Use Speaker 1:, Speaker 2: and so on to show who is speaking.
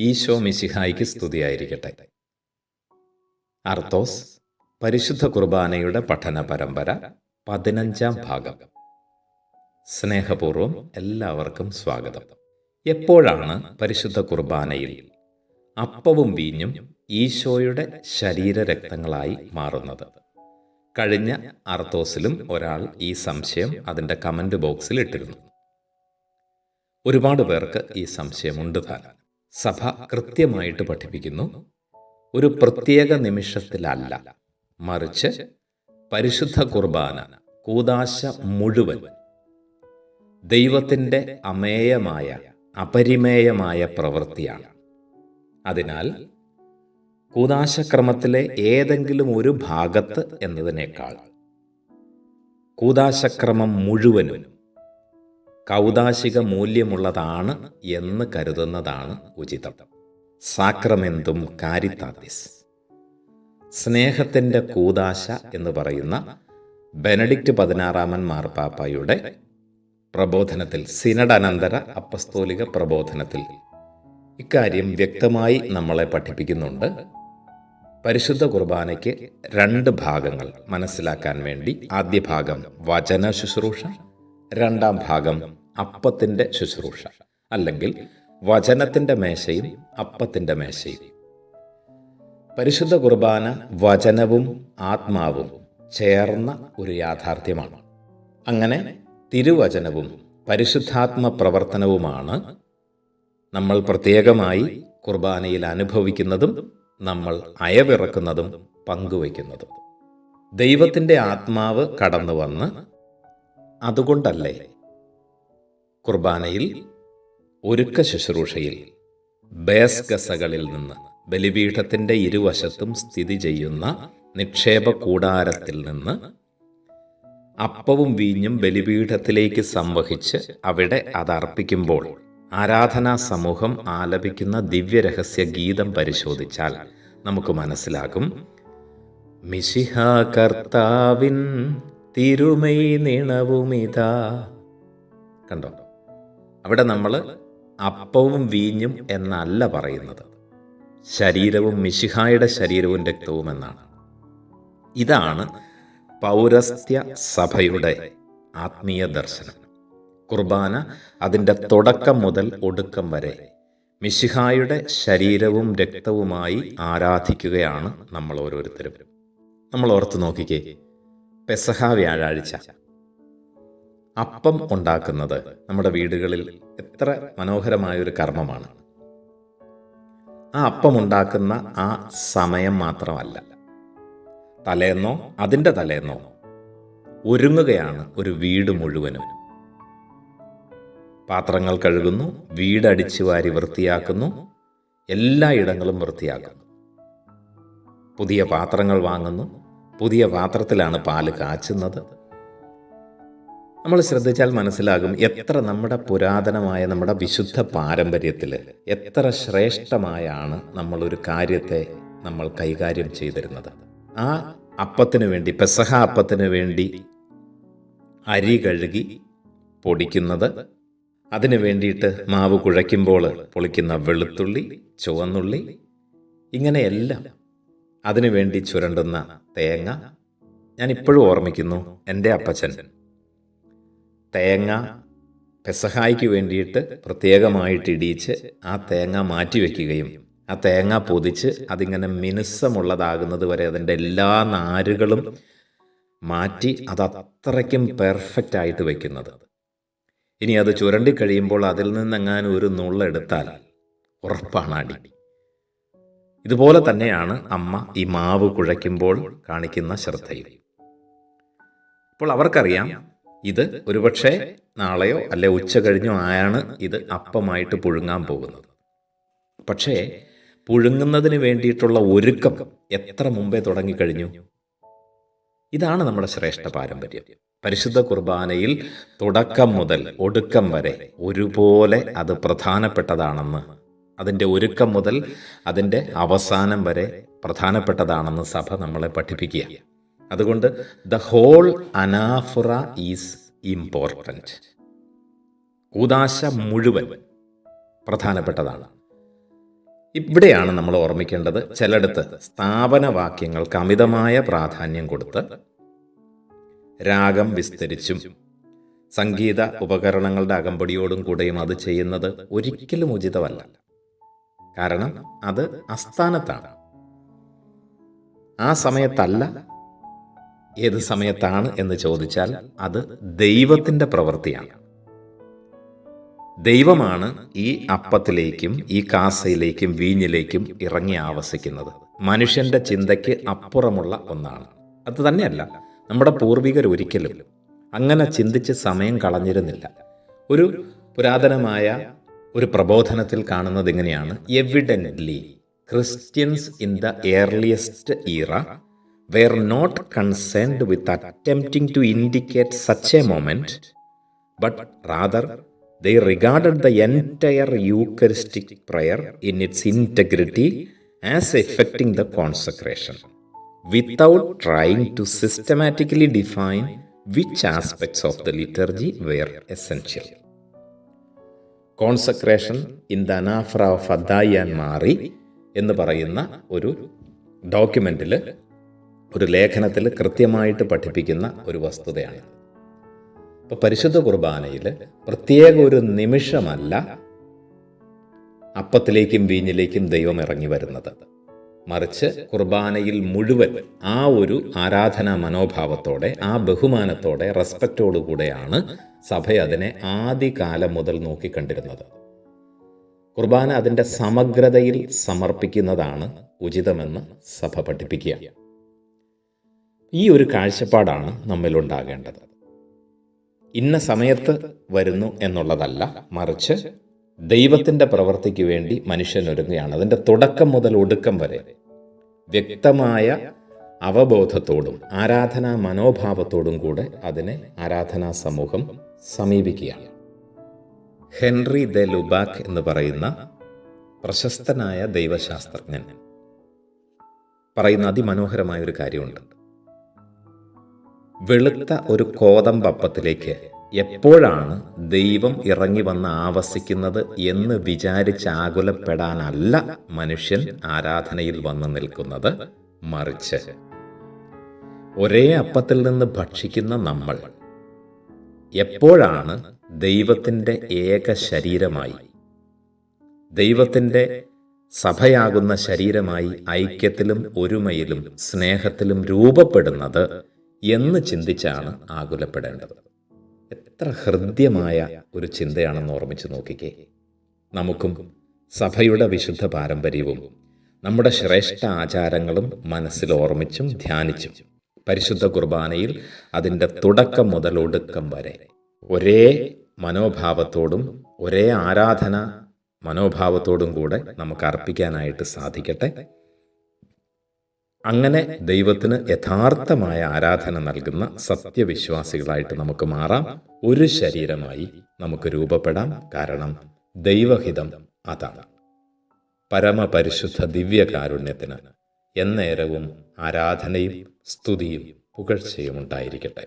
Speaker 1: ഈശോ മിശിഹായിക്ക് സ്തുതിയായിരിക്കട്ടെ. അർത്തോസ് പരിശുദ്ധ കുർബാനയുടെ പഠന പരമ്പര പതിനഞ്ചാം ഭാഗം. സ്നേഹപൂർവം എല്ലാവർക്കും സ്വാഗതം. എപ്പോഴാണ് പരിശുദ്ധ കുർബാനയിൽ അപ്പവും വീഞ്ഞും ഈശോയുടെ ശരീരരക്തങ്ങളായി മാറുന്നത്? കഴിഞ്ഞ അർത്തോസിലും ഒരാൾ ഈ സംശയം അതിന്റെ കമന്റ് ബോക്സിൽ ഇട്ടിരുന്നു. ഒരുപാട് പേർക്ക് ഈ സംശയമുണ്ട് താനും സഭ കൃത്യമായിട്ട് പഠിപ്പിക്കുന്നു. ഒരു പ്രത്യേക നിമിഷത്തിലല്ല. മറിച്ച് പരിശുദ്ധ കുർബാന കൂതാശ മുഴുവൻ. ദൈവത്തിന്റെ അമേയമായ അപരിമേയമായ പ്രവൃത്തിയാണ്. അതിനാൽ കൂതാശക്രമത്തിലെ ഏതെങ്കിലും ഒരു ഭാഗത്ത് എന്നതിനേക്കാൾ കൂതാശക്രമം മുഴുവനും കൗതാശിക മൂല്യമുള്ളതാണ് എന്ന് കരുതുന്നതാണ് ഉചിതം. സാക്രമെന്തും കാരിത്താത്തിസ് സ്നേഹത്തിന്റെ കൂതാശ എന്ന് പറയുന്ന ബെനഡിക്റ്റ് പതിനാറാമൻ മാർപ്പാപ്പയുടെ പ്രബോധനത്തിൽ സിനഡനന്തര അപ്പസ്തോലിക പ്രബോധനത്തിൽ ഇക്കാര്യം വ്യക്തമായി നമ്മളെ പഠിപ്പിക്കുന്നുണ്ട്. പരിശുദ്ധ കുർബാനയ്ക്ക് രണ്ട് ഭാഗങ്ങൾ മനസ്സിലാക്കാൻ വേണ്ടി. ആദ്യ ഭാഗം വചന ശുശ്രൂഷ രണ്ടാം ഭാഗം അപ്പത്തിന്റെ ശുശ്രൂഷ. അല്ലെങ്കിൽ വചനത്തിന്റെ മേശയും അപ്പത്തിന്റെ മേശയും. പരിശുദ്ധ കുർബാന വചനവും ആത്മാവും ചേർന്ന ഒരു യാഥാർത്ഥ്യമാണ്. അങ്ങനെ തിരുവചനവും പരിശുദ്ധാത്മ പ്രവർത്തനവുമാണ് നമ്മൾ പ്രത്യേകമായി കുർബാനയിൽ അനുഭവിക്കുന്നതും നമ്മൾ അയവിറക്കുന്നതും പങ്കുവയ്ക്കുന്നതും. ദൈവത്തിന്റെ ആത്മാവ് കടന്നു വന്ന് അതുകൊണ്ടല്ലേ കുർബാനയിൽ ഒരുക്ക ശുശ്രൂഷയിൽ ബേസ്കസകളിൽ നിന്ന് ബലിപീഠത്തിന്റെ ഇരുവശത്തും സ്ഥിതി ചെയ്യുന്ന നിക്ഷേപ കൂടാരത്തിൽ നിന്ന് അപ്പവും വീഞ്ഞും ബലിപീഠത്തിലേക്ക് സംവഹിച്ച് അവിടെ അതർപ്പിക്കുമ്പോൾ ആരാധനാ സമൂഹം ആലപിക്കുന്ന ദിവ്യരഹസ്യ ഗീതം പരിശോധിച്ചാൽ നമുക്ക് മനസ്സിലാകും. മിശിഹ കർത്താവിൻ തിരുമൈ നിണവുമിതാ. കണ്ടോ? അവിടെ നമ്മൾ അപ്പവും വീഞ്ഞും എന്നല്ല പറയുന്നത്. ശരീരവും മിശിഹായുടെ ശരീരവും രക്തവും എന്നാണ് ഇതാണ് പൗരസ്ത്യ സഭയുടെ ആത്മീയ ദർശനം. കുർബാന അതിന്റെ തുടക്കം മുതൽ ഒടുക്കം വരെ മിശിഹായുടെ ശരീരവും രക്തവുമായി ആരാധിക്കുകയാണ് നമ്മൾ ഓരോരുത്തരും. നമ്മൾ ഓർത്ത് നോക്കിക്കേ പെസഹ വ്യാഴാഴ്ച. അപ്പം ഉണ്ടാക്കുന്നത് നമ്മുടെ വീടുകളിൽ എത്ര മനോഹരമായൊരു കർമ്മമാണ്. ആ അപ്പം ഉണ്ടാക്കുന്ന ആ സമയം മാത്രമല്ല. തലേന്നോ അതിന്റെ തലേന്നോ ഒരുങ്ങുകയാണ് ഒരു വീട് മുഴുവനും. പാത്രങ്ങൾ കഴുകുന്നു വീടടിച്ചു വാരി വൃത്തിയാക്കുന്നു എല്ലായിടങ്ങളും വൃത്തിയാക്കുന്നു. പുതിയ പാത്രങ്ങൾ വാങ്ങുന്നു പുതിയ പാത്രത്തിലാണ് പാൽ കാച്ചുന്നത്. നമ്മൾ ശ്രദ്ധിച്ചാൽ മനസ്സിലാകും എത്ര നമ്മുടെ പുരാതനമായ നമ്മുടെ വിശുദ്ധ പാരമ്പര്യത്തിൽ എത്ര ശ്രേഷ്ഠമായാണ് നമ്മളൊരു കാര്യത്തെ നമ്മൾ കൈകാര്യം ചെയ്തിരുന്നത്. ആ അപ്പത്തിനു വേണ്ടി പെസഹ അപ്പത്തിനു വേണ്ടി അരി കഴുകി പൊടിക്കുന്നത് അതിനു വേണ്ടിയിട്ട് മാവ് കുഴയ്ക്കുമ്പോൾ പൊളിക്കുന്ന വെളുത്തുള്ളി ചുവന്നുള്ളി ഇങ്ങനെയെല്ലാം അതിനു വേണ്ടി ചുരണ്ടുന്ന തേങ്ങ. ഞാൻ ഇപ്പോഴും ഓർമ്മിക്കുന്നു എന്റെ അപ്പച്ചൻ തേങ്ങ പെസഹായിക്ക് വേണ്ടിയിട്ട് പ്രത്യേകമായിട്ട് ഇടിയിച്ച് ആ തേങ്ങ മാറ്റി വയ്ക്കുകയും ആ തേങ്ങ പൊതിച്ച് അതിങ്ങനെ മിനുസമുള്ളതാകുന്നത് വരെ അതിന്റെ എല്ലാ നാരുകളും മാറ്റി അത് അത്രയ്ക്കും പെർഫെക്റ്റ് ആയിട്ട് വയ്ക്കുന്നത് ഇനി അത് ചുരണ്ടി കഴിയുമ്പോൾ അതിൽ നിന്നെങ്ങാനും ഒരു നുള്ളെടുത്താൽ ഉറപ്പാണ് അടി. ഇതുപോലെ തന്നെയാണ് അമ്മ ഈ മാവ് കുഴയ്ക്കുമ്പോൾ കാണിക്കുന്ന ശ്രദ്ധയിൽ അപ്പോൾ അവർക്കറിയാം ഇത് ഒരുപക്ഷെ നാളെയോ അല്ലെ ഉച്ച കഴിഞ്ഞോ ആയാണ് ഇത് അപ്പമായിട്ട് പുഴുങ്ങാൻ പോകുന്നത്. പക്ഷേ പുഴുങ്ങുന്നതിന് വേണ്ടിയിട്ടുള്ള ഒരുക്കം എത്ര മുമ്പേ തുടങ്ങിക്കഴിഞ്ഞു? ഇതാണ് നമ്മുടെ ശ്രേഷ്ഠ പാരമ്പര്യം. പരിശുദ്ധ കുർബാനയിൽ തുടക്കം മുതൽ ഒടുക്കം വരെ ഒരുപോലെ അത് പ്രധാനപ്പെട്ടതാണെന്ന് അതിന്റെ ഒരുക്കം മുതൽ അതിന്റെ അവസാനം വരെ പ്രധാനപ്പെട്ടതാണെന്ന് സഭ നമ്മളെ പഠിപ്പിക്കുക അതുകൊണ്ട് the whole anaphora is important കൂതാശ മുഴുവൻ പ്രധാനപ്പെട്ടതാണ്. ഇവിടെയാണ് നമ്മൾ ഓർമ്മിക്കേണ്ടത് ചിലയിടത്ത് സ്ഥാപനവാക്യങ്ങൾക്ക് അമിതമായ പ്രാധാന്യം കൊടുത്ത് രാഗം വിസ്തരിച്ചും സംഗീത ഉപകരണങ്ങളുടെ അകമ്പടിയോടും കൂടെയും അത് ചെയ്യുന്നത് ഒരിക്കലും ഉചിതമല്ല. കാരണം അത് അസ്ഥാനത്താണ് ആ സമയത്തല്ല ഏത് സമയത്താണ് എന്ന് ചോദിച്ചാൽ അത് ദൈവത്തിന്റെ പ്രവൃത്തിയാണ്. ദൈവമാണ് ഈ അപ്പത്തിലേക്കും ഈ കാസയിലേക്കും വീഞ്ഞിലേക്കും ഇറങ്ങി ആവസിക്കുന്നത്. മനുഷ്യന്റെ ചിന്തയ്ക്ക് അപ്പുറമുള്ള ഒന്നാണ്. അത് തന്നെയല്ല നമ്മുടെ പൂർവികർ ഒരിക്കലും അങ്ങനെ ചിന്തിച്ച് സമയം കളഞ്ഞിരുന്നില്ല. ഒരു പുരാതനമായ ഒരു പ്രബോധനത്തിൽ കാണുന്നത് ഇങ്ങനെയാണ്. Evidently Christians in the earliest era were not concerned with attempting to indicate such a moment, but rather they regarded the entire Eucharistic prayer in its integrity as effecting the consecration, without trying to systematically define which aspects of the liturgy were essential. Consecration in the anaphora of Addai and Mari എന്ന് പറയുന്ന ഒരു ഡോക്യുമെന്റിൽ ഒരു ലേഖനത്തിൽ കൃത്യമായിട്ട് പഠിപ്പിക്കുന്ന ഒരു വസ്തുതയാണ്. ഇപ്പോൾ പരിശുദ്ധ കുർബാനയിൽ പ്രത്യേക ഒരു നിമിഷമല്ല അപ്പത്തിലേക്കും വീഞ്ഞിലേക്കും ദൈവം ഇറങ്ങി വരുന്നത്. മറിച്ച് കുർബാനയിൽ മുഴുവൻ ആ ഒരു ആരാധനാ മനോഭാവത്തോടെ ആ ബഹുമാനത്തോടെ റെസ്പെക്റ്റോടുകൂടെയാണ് സഭ അതിനെ ആദ്യകാലം മുതൽ നോക്കിക്കണ്ടിരുന്നത്. കുർബാന അതിന്റെ സമഗ്രതയിൽ സമർപ്പിക്കുന്നതാണ് ഉചിതമെന്ന് സഭ പഠിപ്പിക്കുക. ഈ ഒരു കാഴ്ചപ്പാടാണ് നമ്മിലുണ്ടാകേണ്ടത്. ഇന്ന സമയത്ത് വരുന്നു എന്നുള്ളതല്ല മറിച്ച് ദൈവത്തിന്റെ പ്രവൃത്തിക്ക് വേണ്ടി മനുഷ്യൻ ഒരുങ്ങുകയാണ് അതിന്റെ തുടക്കം മുതൽ ഒടുക്കം വരെ വ്യക്തമായ അവബോധത്തോടും ആരാധനാ മനോഭാവത്തോടും കൂടെ അതിനെ ആരാധനാ സമൂഹം സമീപിക്കുകയാണ്. ഹെൻറി ദെ ലുബാക്ക് എന്ന് പറയുന്ന പ്രശസ്തനായ ദൈവശാസ്ത്രജ്ഞൻ പറയുന്ന അതിമനോഹരമായ ഒരു കാര്യമുണ്ട്. വെളുത്ത ഒരു കോതമ്പപ്പത്തിലേക്ക് എപ്പോഴാണ് ദൈവം ഇറങ്ങി വന്ന് ആവസിക്കുന്നത് എന്ന് വിചാരിച്ച് ആകുലപ്പെടാനല്ല മനുഷ്യൻ ആരാധനയിൽ വന്ന് നിൽക്കുന്നത്? മറിച്ച് ഒരേ അപ്പത്തിൽ നിന്ന് ഭക്ഷിക്കുന്ന നമ്മൾ എപ്പോഴാണ് ദൈവത്തിന്റെ ഏക ശരീരമായി ദൈവത്തിന്റെ സഭയാകുന്ന ശരീരമായി ഐക്യത്തിലും ഒരുമയിലും സ്നേഹത്തിലും രൂപപ്പെടുന്നത് എന്ന് ചിന്തിച്ചാണ് ആകുലപ്പെടേണ്ടത്. എത്ര ഹൃദ്യമായ ഒരു ചിന്തയാണെന്ന് ഓർമ്മിച്ച് നോക്കിക്കേ. നമുക്കും സഭയുടെ വിശുദ്ധ പാരമ്പര്യവും നമ്മുടെ ശ്രേഷ്ഠ ആചാരങ്ങളും മനസ്സിൽ ഓർമ്മിച്ചും ധ്യാനിച്ചും പരിശുദ്ധ കുർബാനയിൽ അതിന്റെ തുടക്കം മുതൽ ഒടുക്കം വരെ ഒരേ മനോഭാവത്തോടും ഒരേ ആരാധന മനോഭാവത്തോടും കൂടെ നമുക്ക് അർപ്പിക്കാനായിട്ട് സാധിക്കട്ടെ. അങ്ങനെ ദൈവത്തിന് യഥാർത്ഥമായ ആരാധന നൽകുന്ന സത്യവിശ്വാസികളായിട്ട് നമുക്ക് മാറാം. ഒരു ശരീരമായി നമുക്ക് രൂപപ്പെടാം. കാരണം ദൈവഹിതം അതാണ്. പരമപരിശുദ്ധ ദിവ്യകാരുണ്യത്തിന് എന്നേരവും ആരാധനയും സ്തുതിയും പുകഴ്ചയും ഉണ്ടായിരിക്കട്ടെ.